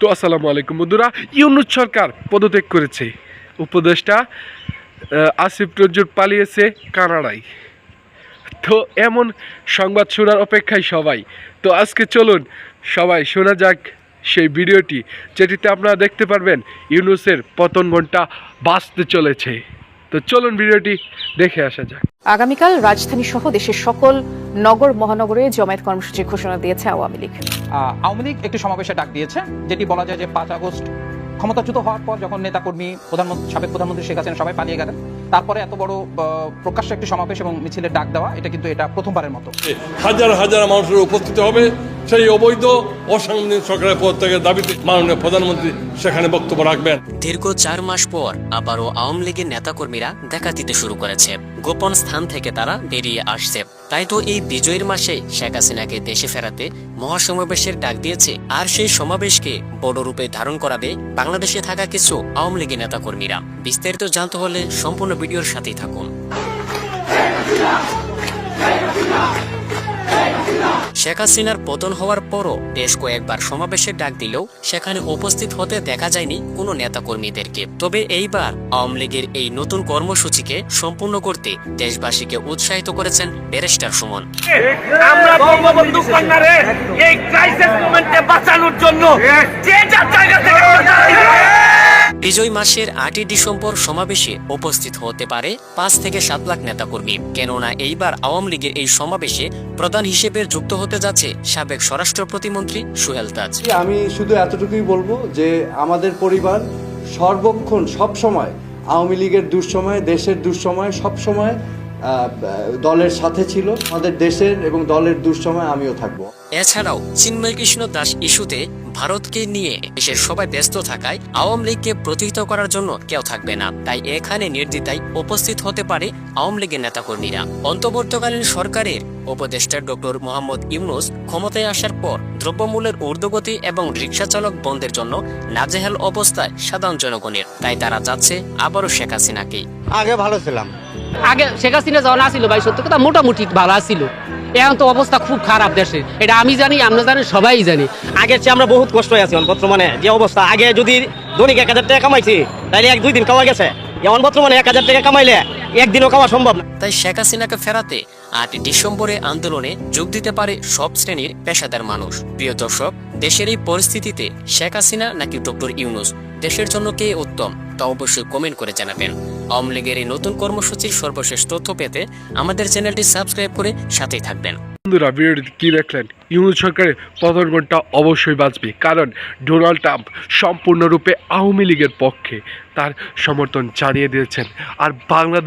তো আসসালামু আলাইকুম বন্ধুরা, ইউনুস সরকার পদত্যাগ করেছে। উপদেষ্টা আসিফ নজরুল পালিয়েছে কানাডায়। তো এমন সংবাদ শোনার অপেক্ষায় সবাই। তো আজকে চলুন, সবাই শোনা যাক সেই ভিডিওটি, যেটিতে আপনারা দেখতে পারবেন ইউনুসের পতন ঘণ্টা বাঁচতে চলেছে। তো চলুন ভিডিওটি দেখে আসা যাক। আগামীকাল রাজধানী সহ দেশের সকল নগর মহানগরে জমায়েত কর্মসূচি ঘোষণা দিয়েছে আওয়ামী লীগ। আহ, আওয়ামী লীগ একটি সমাবেশে ডাক দিয়েছে যেটি বলা যায় যে পাঁচ আগস্ট ক্ষমতাচ্যুত হওয়ার পর যখন নেতা কর্মী প্রধানমন্ত্রী সাবেক প্রধানমন্ত্রী শেখ হাসিনা সবাই পালিয়ে গেলেন তারপরে এত বড় আহ, প্রকাশ্য একটি সমাবেশ এবং মিছিলের ডাক দেওয়া এটা কিন্তু এটা প্রথমবারের মতো। হাজার হাজার মানুষের উপস্থিত হবে সেই অবৈধ, অসাংবিধানিক সরকারের পদত্যাগের দাবিতে মাননীয় প্রধানমন্ত্রী সেখানে বক্তব্য রাখবেন। দীর্ঘ চার মাস পর আবারও আওয়ামী লীগের নেতাকর্মীরা দেখা দিতে শুরু করেছে। গোপন স্থান থেকে তারা বেরিয়ে আসছে। তাই তো এই বিজয়ের মাসে শেখ হাসিনাকে দেশে ফেরাতে মহাসমাবেশের ডাক দিয়েছে। আর সেই সমাবেশকে বড় রূপে ধারণ করাবে বাংলাদেশে থাকা কিছু আওয়ামী লীগের নেতাকর্মীরা। বিস্তারিত জানতে হলে সম্পূর্ণ ভিডিওর সাথেই থাকুন। শেখ হাসিনার পতন হওয়ার পরও বেশ কয়েকবার সমাবেশের ডাক দিলেও সেখানে উপস্থিত হতে দেখা যায়নি কোনো নেতাকর্মীদেরকে তবে এইবার আওয়ামী লীগের এই নতুন কর্মসূচিকে সম্পূর্ণ করতে দেশবাসীকে উৎসাহিত করেছেন ব্যারিস্টার সুমন বাঁচানোর জন্য। বিজয় মাসের আটই ডিসেম্বর সমাবেশে উপস্থিত হতে পারে পাঁচ থেকে সাত লাখ নেতাকর্মী। কেননা এইবার আওয়ামী লীগের এই সমাবেশে প্রধান হিসেবে যুক্ত হতে যাচ্ছে সাবেক স্বরাষ্ট্র প্রতিমন্ত্রী সোহেল তাজ। আমি শুধু এতটুকুই বলব যে আমাদের পরিবার সর্বক্ষণ সব সময় আওয়ামী লীগের দুঃসময় দেশের দুঃসময় সব সময় আহ, দলের সাথে ছিল। আমাদের দেশের এবং দলের দুঃসময় আমিও থাকব। এছাড়াও চিন্ময় কৃষ্ণ দাস ইস্যুতে ভারতকে নিয়ে দেশের সবাই ব্যস্ত থাকায় আওয়ামী লীগকে প্রতিহিত করার জন্য কেউ থাকবে না। তাই এখানে নির্দ্বিধায় উপস্থিত হতে পারে আওয়ামী লীগের নেতাকর্মীরা। অন্তর্বর্তীকালীন সরকারের উপদেষ্টা ডক্টর মোহাম্মদ ইউনুস ক্ষমতায় আসার পর দ্রব্যমূল্যের ঊর্ধ্বগতি এবং রিক্সা চালক বন্ধের জন্য নাজেহাল অবস্থায় সাধারণ জনগণের। তাই তারা যাচ্ছে আবারও শেখ হাসিনাকেই আগে ভালো ছিলাম। আগে শেখ হাসিনা যখন আসিল ভাই সত্য কথা মোটামুটি ভালো আসিল এখন তো অবস্থা খুব খারাপ দেশে। এটা আমি জানি আমরা জানি সবাই জানি। আগের চেয়ে আমরা বহুত কষ্ট আছি এখন বর্তমানে যে অবস্থা আগে যদি দৈনিক এক হাজার টাকা কামাইছি তাহলে এক দুই দিন কামাই গেছে। এখন বর্তমানে এক হাজার টাকা কামাইলে একদিনও কামা সম্ভব না। তাই শেখ হাসিনাকে ফেরাতে আট ডিসেম্বরে আন্দোলনে যোগ দিতে পারে সব শ্রেণির পেশাদার মানুষ। প্রিয় দর্শক দেশের এই পরিস্থিতিতে শেখ হাসিনা নাকি ডক্টর ইউনুস দেশের জন্য কে উত্তম তা অবশ্যই কমেন্ট করে জানাবেন। আওয়ামী লীগের এই নতুন কর্মসূচির সর্বশেষ তথ্য পেতে আমাদের চ্যানেলটি সাবস্ক্রাইব করে সাথেই থাকবেন। বন্ধুরা, ভিডিওটি কি দেখলেন? ইউনুস সরকারের পতন ঘণ্টা অবশ্যই বাঁচবে, কারণ ডোনাল্ড ট্রাম্প সম্পূর্ণরূপে আওয়ামী লীগের পক্ষে তার সমর্থন জানিয়ে দিয়েছেন। আর বাংলাদেশ